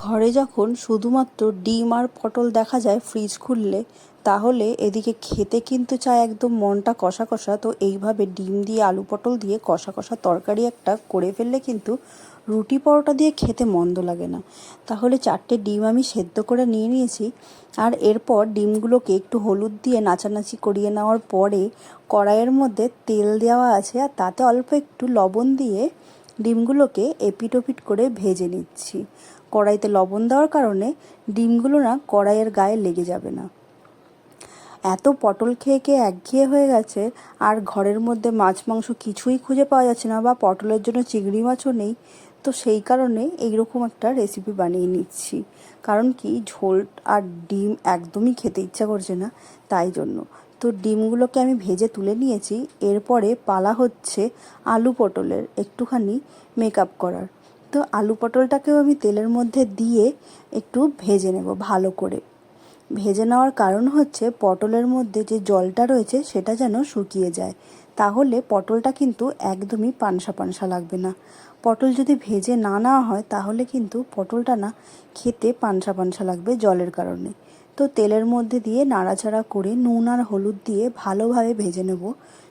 ঘরে যখন শুধুমাত্র ডিম আর পটল দেখা যায় ফ্রিজ খুললে, তাহলে এদিকে খেতে কিন্তু চায় একদম মনটা কষা কষা। তো এইভাবে ডিম দিয়ে, আলু পটল দিয়ে কষা কষা তরকারি একটা করে ফেললে কিন্তু রুটি পরোটা দিয়ে খেতে মন্দ লাগে না। তাহলে চারটে ডিম আমি সেদ্ধ করে নিয়ে নিয়েছি। আর এরপর ডিমগুলোকে একটু হলুদ দিয়ে নাচানাচি করিয়ে নেওয়ার পরে কড়াইয়ের মধ্যে তেল দেওয়া আছে আর তাতে অল্প একটু লবণ দিয়ে ডিমগুলোকে এপিট ওপিট করে ভেজে নিচ্ছি। কড়াইতে লবণ দেওয়ার কারণে ডিমগুলো না কড়াইয়ের গায়ে লেগে যাবে না। এত পটল খেয়ে খেয়ে একঘেয়ে হয়ে গেছে, আর ঘরের মধ্যে মাছ মাংস কিছুই খুঁজে পাওয়া যাচ্ছে না বা পটলের জন্য চিংড়ি মাছও নেই। তো সেই কারণে এইরকম একটা রেসিপি বানিয়ে নিচ্ছি। কারণ কি, ঝোল আর ডিম একদমই খেতে ইচ্ছা করছে না, তাই জন্য। তো ডিমগুলোকে আমি ভেজে তুলে নিয়েছি, এরপরে পালা হচ্ছে আলু পটলের একটুখানি মেকআপ করার। তো আলু পটলটাকেও আমি তেলের মধ্যে দিয়ে একটু ভেজে নেব ভালো করে। ভেজে নেওয়ার কারণ হচ্ছে পটলের মধ্যে যে জলটা রয়েছে সেটা যেন শুকিয়ে যায়। তাহলে পটলটা কিন্তু একদমই পানসা পানসা লাগবে না। পটল যদি ভেজে না নেওয়া হয় তাহলে কিন্তু পটলটা না খেতে পানসা পানসা লাগবে জলের কারণে। তো তেলের মধ্যে দিয়ে নাড়াচাড়া করে নুন আর হলুদ দিয়ে ভালোভাবে ভেজে নেব।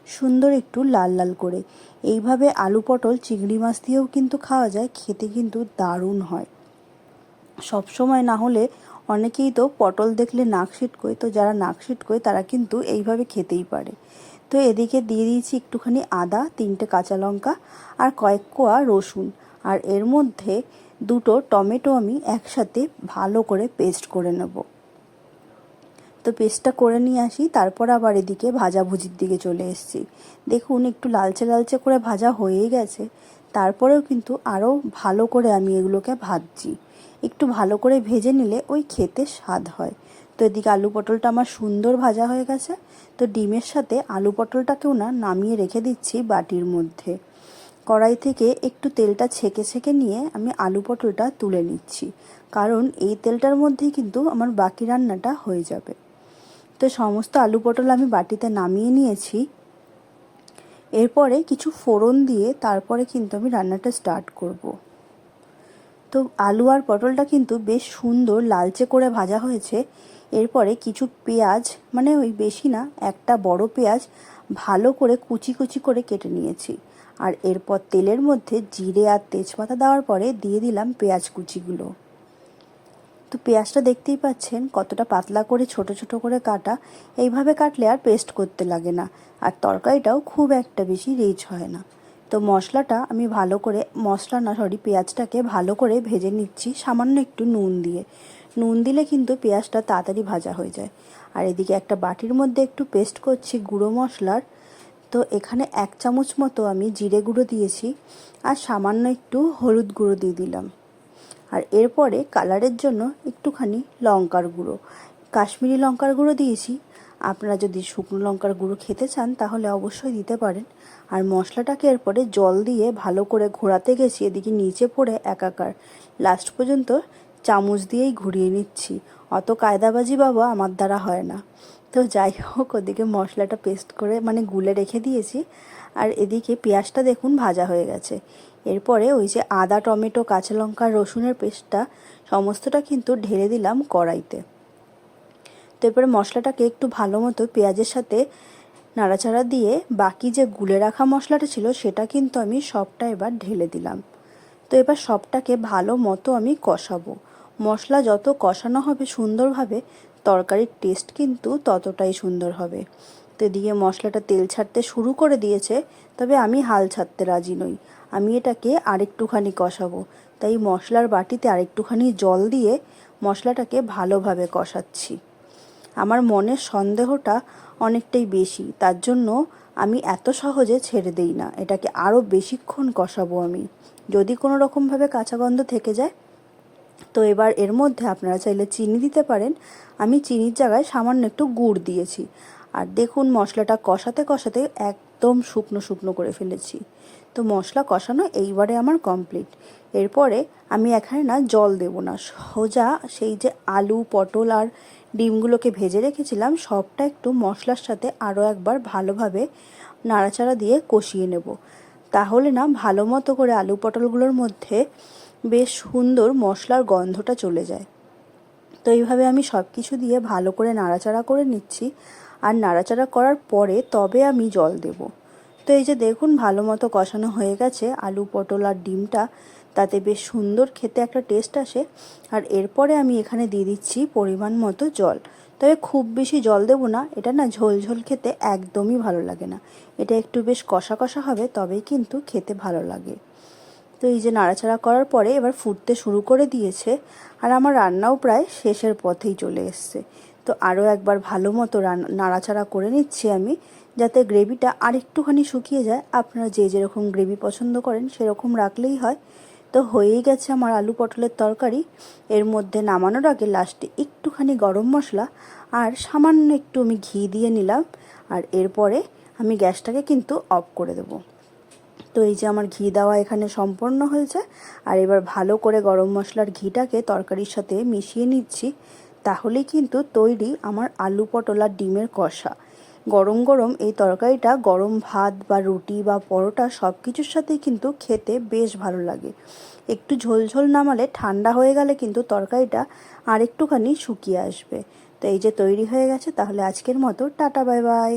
সুন্দর একটু লাল লাল করে। এইভাবে আলু পটল, চিংড়ি মাছ দিয়েও কিন্তু খাওয়া যায়, খেতে কিন্তু দারুণ হয়। সব সময় না হলে অনেকেই তো পটল দেখলে নাক ছিটকোয় তো যারা নাক ছিটকোয় তারা কিন্তু এইভাবে খেতেই পারে। তো এদিকে দিয়ে দিয়েছি একটুখানি আদা, তিনটে কাঁচা লঙ্কা আর কয়েক কোয়া রসুন। আর এর মধ্যে দুটো টমেটো আমি একসাথে ভালো করে পেস্ট করে নেব। তো পেস্টটা করে নিয়ে আসি, তারপর আবার এদিকে ভাজাভুজির দিকে চলে এসেছি। দেখুন, একটু লালচে লালচে করে ভাজা হয়েই গেছে। তারপরেও কিন্তু আরও ভালো করে আমি এগুলোকে ভাজছি। একটু ভালো করে ভেজে নিলে ওই খেতে স্বাদ হয়। তো এদিকে আলু পটলটা আমার সুন্দর ভাজা হয়ে গেছে। তো ডিমের সাথে আলু পটলটাকেও না নামিয়ে রেখে দিচ্ছি বাটির মধ্যে। কড়াই থেকে একটু তেলটা ছেঁকে ছেঁকে নিয়ে আমি আলু পটলটা তুলে নিচ্ছি। কারণ এই তেলটার মধ্যেই কিন্তু আমার বাকি রান্নাটা হয়ে যাবে। তো সমস্ত আলু পটল আমি বাটিতে নামিয়ে নিয়েছি। এরপরে কিছু ফোড়ন দিয়ে তারপরে কিন্তু আমি রান্নাটা স্টার্ট করব। তো আলু আর পটলটা কিন্তু বেশ সুন্দর লালচে করে ভাজা হয়েছে। এরপরে কিছু পেঁয়াজ মানে ওই বেশি না, একটা বড় পেঁয়াজ ভালো করে কুচি কুচি করে কেটে নিয়েছি। আর এরপর তেলের মধ্যে জিরে আর তেজপাতা দেওয়ার পরে দিয়ে দিলাম পেঁয়াজ কুচিগুলো। তো পেঁয়াজটা দেখতেই পাচ্ছেন, কতটা পাতলা করে, ছোট ছোট করে কাটা। এইভাবে কাটলে আর পেস্ট করতে লাগে না। আর তরকারিটাও খুব একটা বেশি রিচ হয় না। তো মশলাটা আমি ভালো করে, মশলা না সরি পেঁয়াজটাকে ভালো করে ভেজে নিচ্ছি, সামান্য একটু নুন দিয়ে। নুন দিলে কিন্তু পেঁয়াজটা তাড়াতাড়ি ভাজা হয়ে যায়। আর এদিকে একটা বাটির মধ্যে একটু পেস্ট করছি গুঁড়ো মশলার। তো এখানে এক চামচ মতো আমি জিরে গুঁড়ো দিয়েছি, আর সামান্য একটু হলুদ গুঁড়ো দিয়ে দিলাম। আর এরপরে কালারের জন্য একটুখানি লঙ্কার গুঁড়ো। কাশ্মীরি লঙ্কার গুঁড়ো দিয়েছি। আপনারা যদি শুকনো লঙ্কার গুঁড়ো খেতে চান, তাহলে অবশ্যই দিতে পারেন। আর মশলাটাকে এরপরে জল দিয়ে ভালো করে ঘোরাতে গেছি, এদিকে নিচে পড়ে একাকার। লাস্ট পর্যন্ত চামচ দিয়েই ঘুরিয়ে নিচ্ছি। অত কায়দাবাজি বাবা আমার দ্বারা হয় না। তো যাই হোক, ওদিকে মশলাটা পেস্ট করে মানে গুলে রেখে দিয়েছি। আর এদিকে পেঁয়াজটা দেখুন ভাজা হয়ে গেছে। এরপরে ওই যে আদা, টমেটো, কাঁচা লঙ্কা, রসুনের পেস্টটা, সমস্তটা কিন্তু ঢেলে দিলাম কড়াইতে। তো এরপরে মশলাটাকে একটু ভালো মতো পেঁয়াজের সাথে নাড়াচাড়া দিয়ে বাকি যে গুলে রাখা মশলাটা ছিল, সেটা কিন্তু আমি সবটা এবার ঢেলে দিলাম। তো এবার সবটাকে ভালো মতো আমি কষাবো। মশলা যত কষানো হবে সুন্দরভাবে, তরকারির টেস্ট কিন্তু ততটাই সুন্দর হবে। তো দিয়ে মশলাটা তেল ছাড়তে শুরু করে দিয়েছে, তবে আমি হাল ছাড়তে রাজি নই। আমি এটাকে আরেকটুখানি কষাবো। তাই মশলার বাটিতে আরেকটুখানি জল দিয়ে মশলাটাকে ভালোভাবে কষাচ্ছি। আমার মনের সন্দেহটা অনেকটাই বেশি, তার জন্য আমি এত সহজে ছেড়ে দিই না। এটাকে আরও বেশিক্ষণ কষাবো আমি। যদি কোনো রকমভাবে কাঁচা গন্ধ থেকে যায়, তো এবার এর মধ্যে আপনারা চাইলে চিনি দিতে পারেন। আমি চিনির জায়গায় সামান্য একটু গুড় দিয়েছি। আর দেখুন মশলাটা কষাতে কষাতে একদম শুকনো শুকনো করে ফেলেছি। তো মশলা কষানো এইবারে আমার কমপ্লিট। এরপরে আমি এখানে না জল দেব না। সোজা সেই যে আলু, পটল আর ডিমগুলোকে ভেজে রেখেছিলাম, সবটা একটু মশলার সাথে আরও একবার ভালোভাবে নাড়াচাড়া দিয়ে কষিয়ে নেব। তাহলে না ভালো মতো করে আলু, পটলগুলোর মধ্যে বেশ সুন্দর মশলার গন্ধটা চলে যায়। তো এইভাবে আমি সব কিছু দিয়ে ভালো করে নাড়াচাড়া করে নিচ্ছি। আর নাড়াচাড়া করার পরে তবে আমি জল দেব। তো এই যে দেখুন ভালো মতো কষানো হয়ে গেছে, আলু, পটল আর ডিমটা। তাতে বেশ সুন্দর খেতে একটা টেস্ট আসে। আর এরপরে আমি এখানে দিয়ে দিচ্ছি পরিমাণ মতো জল। তবে খুব বেশি জল দেবো না, এটা না ঝোল ঝোল খেতে একদমই ভালো লাগে না। এটা একটু বেশ কষা কষা হবে, তবেই কিন্তু খেতে ভালো লাগে। তো এই যে নাড়াচাড়া করার পরে এবার ফুটতে শুরু করে দিয়েছে আর আমার রান্নাও প্রায় শেষের পথেই চলে এসছে। তো আরও একবার ভালো মতো নাড়াচাড়া করে নিচ্ছি আমি যাতে গ্রেভিটা আরেকটুখানি শুকিয়ে যায়। আপনারা যে যেরকম গ্রেভি পছন্দ করেন সেরকম রাখলেই হয়। তো হয়েই গেছে আমার আলু পটলের তরকারি। এর মধ্যে নামানোর আগে লাস্টে একটুখানি গরম মশলা আর সামান্য একটু আমি ঘি দিয়ে নিলাম। আর এরপরে আমি গ্যাসটাকে কিন্তু অফ করে দেবো। তো এই যে আমার ঘি দেওয়া এখানে সম্পন্ন হয়েছে। আর এবার ভালো করে গরম মশলার ঘিটাকে তরকারির সাথে মিশিয়ে নিচ্ছি। তাহলেই কিন্তু তৈরি আমার আলু পটল আর ডিমের কষা। গরম গরম এই তরকারিটা গরম ভাত বা রুটি বা পরোটা সব কিছুর সাথেই কিন্তু খেতে বেশ ভালো লাগে। একটু ঝোলঝোল নামালে ঠান্ডা হয়ে গেলে কিন্তু তরকারিটা আর একটুখানি শুকিয়ে আসবে। তো এই যে তৈরি হয়ে গেছে, তাহলে আজকের মতো টাটা, বাই বাই।